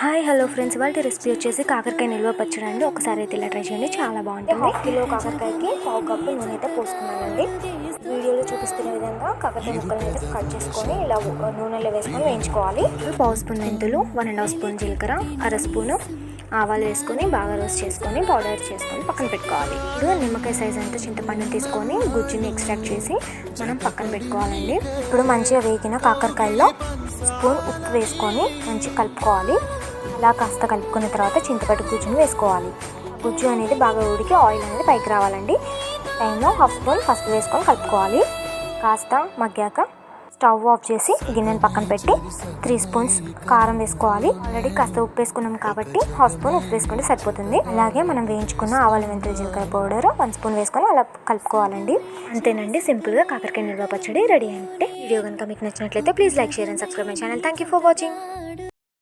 Hi hello friends. వాళ్ళ recipe వచ్చేసి కాకరకాయ నిల్వ పచ్చడి అండి. ఒకసారి అయితే ఇలా ట్రై చేయండి. చాలా బాగుంటుంది. హాఫ్ కిలో కాకరకాయకి పావు కప్పు నూనె అయితే పోసుకున్నానండి. వీడియోలో చూపిస్తున్న విధంగా కాకరకాయ ముక్కలను అయితే కట్ చేసుకొని ఇలా నూనెలో వేసుకొని వేయించుకోవాలి. పావు స్పూన్ మెంతులు వన్ అండ్ హాఫ్ స్పూన్ జీలకర్ర అర స్పూను ఆవాలు వేసుకొని బాగా రోస్ట్ చేసుకొని పౌడర్ చేసుకొని పక్కన పెట్టుకోవాలి. ఇప్పుడు నిమ్మకాయ సైజ్ అంతా చింతపండుని తీసుకొని గుజ్జుని ఎక్స్ట్రాక్ట్ చేసి మనం పక్కన పెట్టుకోవాలండి. ఇప్పుడు మంచిగా వేగిన కాకరకాయల్లో స్పూన్ ఉప్పు వేసుకొని మంచిగా కలుపుకోవాలి. అలా కాస్త కలుపుకున్న తర్వాత చింతపట్టు గుజ్జును వేసుకోవాలి. గుజ్జు అనేది బాగా ఉడికి ఆయిల్ అనేది పైకి రావాలండి. టైంలో హాఫ్ స్పూన్ పసుపు వేసుకొని కలుపుకోవాలి. కాస్త మగ్గాక స్టవ్ ఆఫ్ చేసి గిన్నెను పక్కన పెట్టి త్రీ స్పూన్స్ కారం వేసుకోవాలి. ఆల్రెడీ కాస్త ఉప్పు వేసుకున్నాం కాబట్టి హాఫ్ స్పూన్ ఉప్పు వేసుకుంటే సరిపోతుంది. అలాగే మనం వేయించుకున్న ఆవాల మెంతులు జీలకర్ర పౌడర్ వన్ స్పూన్ వేసుకొని అలా కలుపుకోవాలండి. అంతేనండి సింపుల్గా కాకరకాయ నిల్వ పచ్చడి రెడీ అంటే వీడియో కనుక మీకు నచ్చినట్లయితే please like share and subscribe my channel. Thank you for watching.